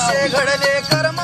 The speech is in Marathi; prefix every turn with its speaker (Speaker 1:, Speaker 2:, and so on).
Speaker 1: विषय घडले कर्म